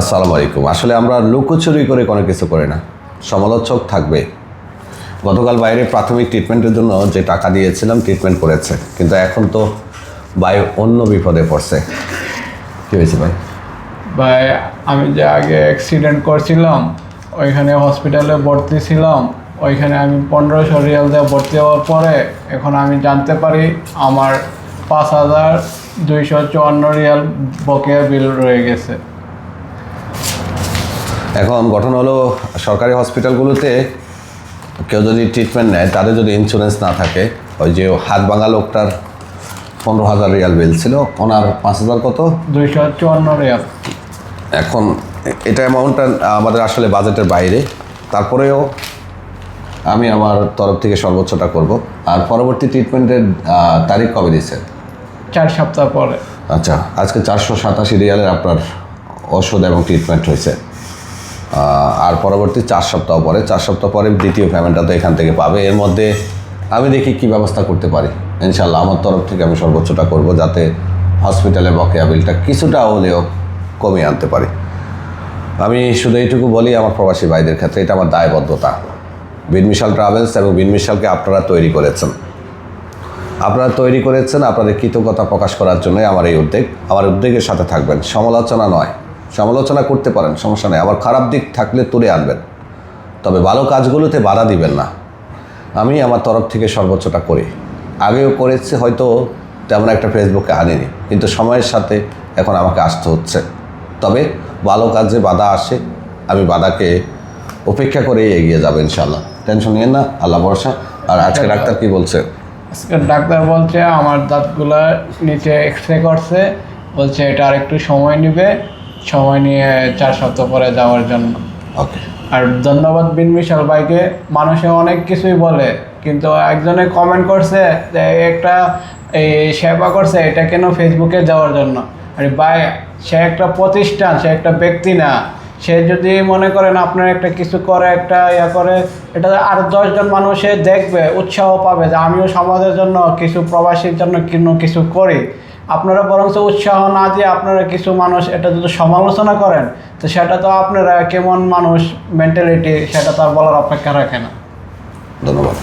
আসসালামু আলাইকুম। আসলে আমরা লুকোচুরি করে কোনো কিছু করি না। সমালোচক থাকবে। গতকাল বাইরে প্রাথমিক ট্রিটমেন্টের জন্য যে টাকা দিয়েছিলাম ট্রিটমেন্ট করেছে। কিন্তু এখন তো ভাই অন্য বিপদে পড়ছে। কী হয়েছে ভাই? ভাই, আমি যে আগে অ্যাক্সিডেন্ট করছিলাম, ওইখানে হসপিটালে ভর্তি ছিলাম। ওইখানে আমি পনেরোশো রিয়াল দিয়ে ভর্তি হওয়ার পরে এখন আমি জানতে পারি আমার পাঁচ হাজার দুইশো চুয়ান্ন রিয়াল বকেয়া বিল রয়ে গেছে। এখন গঠন হলো সরকারি হসপিটালগুলোতে কেউ যদি ট্রিটমেন্ট নেয় তাদের যদি ইন্স্যুরেন্স না থাকে ওই যে হাত ভাঙা লোকটার পনেরো হাজার রিয়াল বিল ছিল ওনার পাঁচ হাজার কত? দুইশো চুয়ান্ন রিয়াল। এখন এটা অ্যামাউন্টটা আমাদের আসলে বাজেটের বাইরে। তারপরেও আমি আমার তরফ থেকে সর্বোচ্চটা করব। আর পরবর্তী ট্রিটমেন্টের তারিখ কবে দিচ্ছেন? চার সপ্তাহ পরে। আচ্ছা আজকে চারশো সাতাশি রিয়ালের আপনার ওষুধ এবং ট্রিটমেন্ট হয়েছে। আর পরবর্তী চার সপ্তাহ পরে, চার সপ্তাহ পরে দ্বিতীয় পেমেন্টটা তো এখান থেকে পাবে। এর মধ্যে আমি দেখি কি ব্যবস্থা করতে পারি। ইনশাল্লাহ আমার তরফ থেকে আমি সর্বোচ্চটা করব যাতে হসপিটালে বকেয়া বিলটা কিছুটা হলেও কমিয়ে আনতে পারি। আমি শুধু এইটুকু বলি, আমার প্রবাসী ভাইদের ক্ষেত্রে এটা আমার দায়বদ্ধতা। বিনমিশাল ট্রাভেলস এবং বিনমিশালকে আপনারা তৈরি করেছেন। আপনারা তৈরি করেছেন, আপনাদের কৃতজ্ঞতা প্রকাশ করার জন্যই আমার এই উদ্যোগ। আমার উদ্যোগের সাথে থাকবেন। সমালোচনা নয়। সমালোচনা করতে পারেন সমস্যা নেই। আবার খারাপ দিক থাকলে তুলে আনবেন। তবে ভালো কাজগুলোতে বাধা দিবেন না। আমি আমার তরফ থেকে সর্বোচ্চটা করি। আগেও করেছি হয়তো তেমন একটা ফেসবুকে আনিনি। কিন্তু সময়ের সাথে এখন আমাকে আসতে হচ্ছে। তবে ভালো কাজে বাধা আসে আমি বাধাকে উপেক্ষা করেই এগিয়ে যাব ইনশাল্লাহ টেনশন নিয়েন না আল্লাহ ভরসা। আর আজকে ডাক্তার কি বলছে? আজকে ডাক্তার বলছে আমার দাঁতগুলো নিচে এক্স রে করছে। বলছে এটা আর একটু সময় নেবে। সময় নিয়ে চার সপ্তাহ পরে যাওয়ার জন্য। ওকে আর ধন্যবাদ বিন মিশাল ভাইকে। মানুষে অনেক কিছুই বলে কিন্তু একজনে কমেন্ট করছে যে একটা এই সেবা করছে এটা কেন ফেসবুকে যাওয়ার জন্য? আরে ভাই সে একটা প্রতিষ্ঠান সে একটা ব্যক্তি না। সে যদি মনে করেন আপনার একটা কিছু করে একটা ইয়া করে এটা আর দশজন মানুষে দেখবে উৎসাহ পাবে যে আমিও সমাজের জন্য কিছু প্রবাসীর জন্য কোনো কিছু করি। আপনারা বরঞ্চ উৎসাহ না দিয়ে আপনারা কিছু মানুষ এটা যদি সমালোচনা করেন, তো সেটা তো আপনারা কেমন মানুষ মেন্টালিটি সেটা তো আর বলার অপেক্ষা রাখে না। ধন্যবাদ।